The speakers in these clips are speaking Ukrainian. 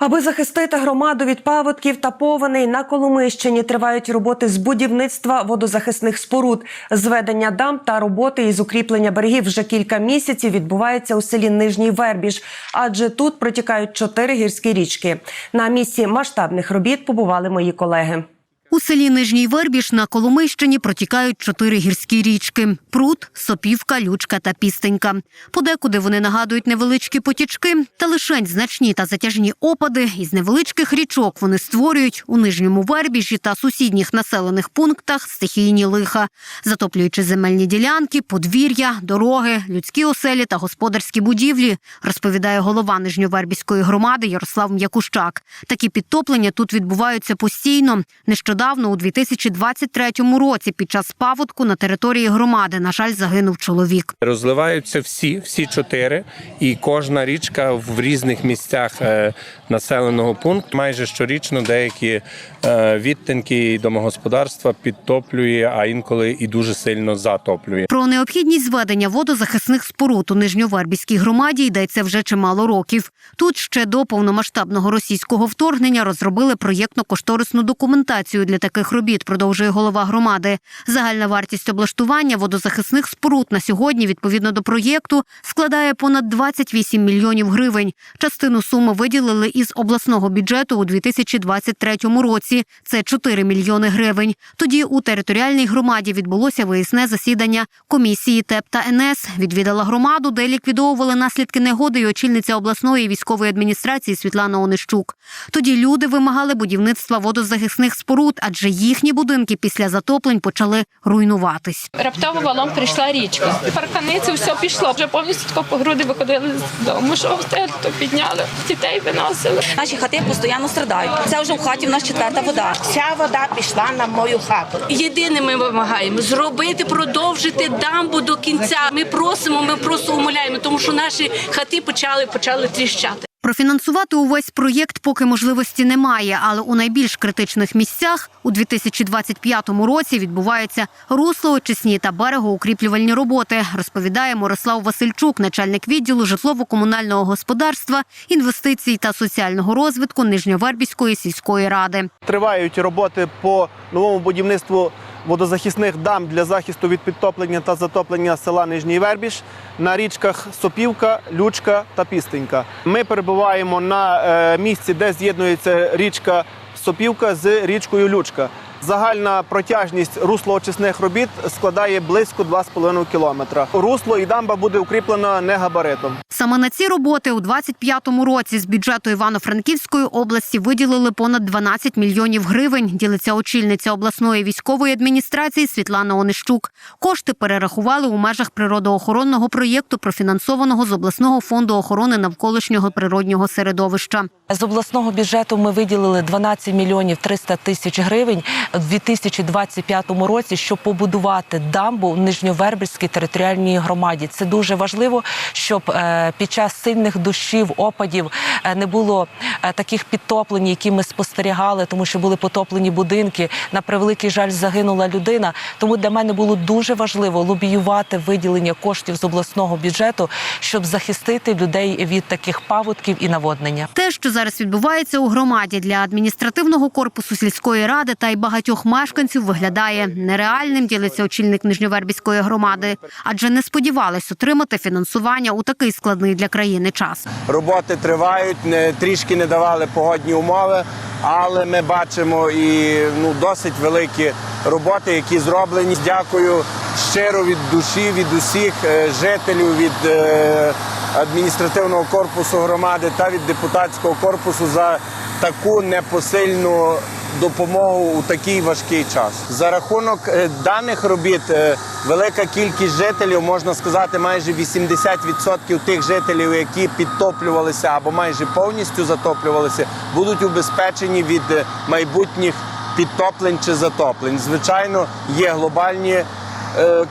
Аби захистити громаду від паводків та повеней на Коломийщині тривають роботи з будівництва водозахисних споруд, зведення дам та роботи із укріплення берегів вже кілька місяців відбувається у селі Нижній Вербіж, адже тут протікають чотири гірські річки. На місці масштабних робіт побували мої колеги. У селі Нижній Вербіж на Коломийщині протікають чотири гірські річки: Прут, Сопівка, Лючка та Пістенька. Подекуди вони нагадують невеличкі потічки, та лишень значні та затяжні опади із невеличких річок вони створюють у нижньому Вербіжі та сусідніх населених пунктах стихійні лиха, затоплюючи земельні ділянки, подвір'я, дороги, людські оселі та господарські будівлі, розповідає голова Нижньовербіської громади Ярослав М'якущак. Такі підтоплення тут відбуваються постійно. Нещодавно, у 2023 році, під час паводку на території громади, на жаль, загинув чоловік. Розливаються всі, всі чотири, і кожна річка в різних місцях е, населеного пункту. Майже щорічно деякі е, відтинки і домогосподарства підтоплює, а інколи і дуже сильно затоплює. Про необхідність зведення водозахисних споруд у Нижньовербіській громаді йдеться вже чимало років. Тут ще до повномасштабного російського вторгнення розробили проєктно-кошторисну документацію для таких робіт. Продовжує голова громади. Загальна вартість облаштування водозахисних споруд на сьогодні, відповідно до проєкту, складає понад 28 мільйонів гривень. Частину суми виділили із обласного бюджету у 2023 році. Це 4 мільйони гривень. Тоді у територіальній громаді відбулося виїзне засідання комісії ТЕП та НС. Відвідала громаду, де ліквідовували наслідки негоди і очільниця обласної військової адміністрації Світлана Онищук. Тоді люди вимагали будівництва водозахисних споруд, адже їхні будинки після затоплень почали руйнуватись. Раптово валом прийшла річка. Паркани це все пішло. Вже повністю тако по груди виходили з дому. Що то підняли, дітей виносили. Наші хати постійно страдають. Це вже в хаті в нас четверта вода. Ця вода пішла на мою хату. Єдине, ми вимагаємо зробити, продовжити дамбу до кінця. Ми просимо, ми просто умоляємо, тому що наші хати почали почали тріщати. Профінансувати увесь проєкт поки можливості немає, але у найбільш критичних місцях у 2025 році відбуваються руслоочисні та берегоукріплювальні роботи, розповідає Мирослав Васильчук, начальник відділу житлово-комунального господарства, інвестицій та соціального розвитку Нижньовербіської сільської ради. Тривають роботи по новому будівництву водозахисних дам для захисту від підтоплення та затоплення села Нижній Вербіж на річках Сопівка, Лючка та Пістенька. Ми перебуваємо на е, місці, де з'єднується річка Сопівка з річкою Лючка. Загальна протяжність руслоочисних робіт складає близько 2,5 кілометра. Русло і дамба буде укріплена не габаритом. Саме на ці роботи у 25-му році з бюджету Івано-Франківської області виділили понад 12 мільйонів гривень. Ділиться очільниця обласної військової адміністрації Світлана Онищук. Кошти перерахували у межах природоохоронного проєкту, профінансованого з обласного фонду охорони навколишнього природнього середовища. З обласного бюджету ми виділили 12 мільйонів 300 тисяч гривень у 2025 році, щоб побудувати дамбу в Нижньовербільській територіальній громаді. Це дуже важливо, щоб е, під час сильних дощів, опадів е, не було таких підтоплень, які ми спостерігали, тому що були потоплені будинки. На превеликий жаль, загинула людина. Тому для мене було дуже важливо лобіювати виділення коштів з обласного бюджету, щоб захистити людей від таких паводків і наводнення. Те, що зараз відбувається у громаді для адміністративного корпусу сільської ради та й багатьох мешканців, виглядає нереальним. Ділиться очільник Нижньовербіської громади, адже не сподівались отримати фінансування у такий складний для країни час. Роботи тривають, не, трішки не давали погодні умови, але ми бачимо і ну, досить великі роботи, які зроблені. Дякую щиро від душі, від усіх е, жителів, від е, адміністративного корпусу громади та від депутатського корпусу за таку непосильну допомогу у такий важкий час. За рахунок е, даних робіт е, велика кількість жителів, можна сказати, майже 80% тих жителів, які підтоплювалися або майже повністю затоплювалися, будуть убезпечені від е, майбутніх підтоплень чи затоплень. Звичайно, є глобальні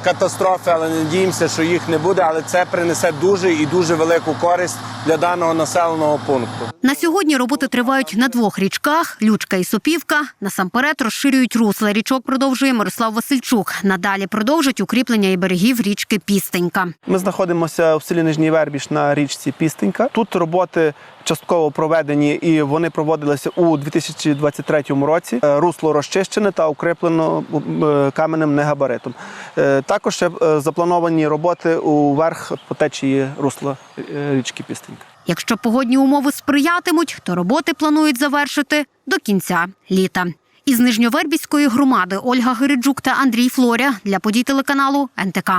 катастрофи, але надіємося, що їх не буде. Але це принесе дуже і дуже велику користь для даного населеного пункту. На сьогодні роботи тривають на двох річках: Лючка і Сопівка. Насамперед розширюють русла річок. Продовжує Мирослав Васильчук. Надалі продовжать укріплення і берегів річки Пістенька. Ми знаходимося в селі Нижній Вербіж на річці Пістенька. Тут роботи частково проведені і вони проводилися у 2023 році. Е, Русло розчищене та укріплено е, каменним негабаритом. Е, Також ще заплановані роботи уверх по течії русла річки Пістинька. Якщо погодні умови сприятимуть, то роботи планують завершити до кінця літа. Із Нижньовербівської громади Ольга Гириджук та Андрій Флоря для подій телеканалу НТК.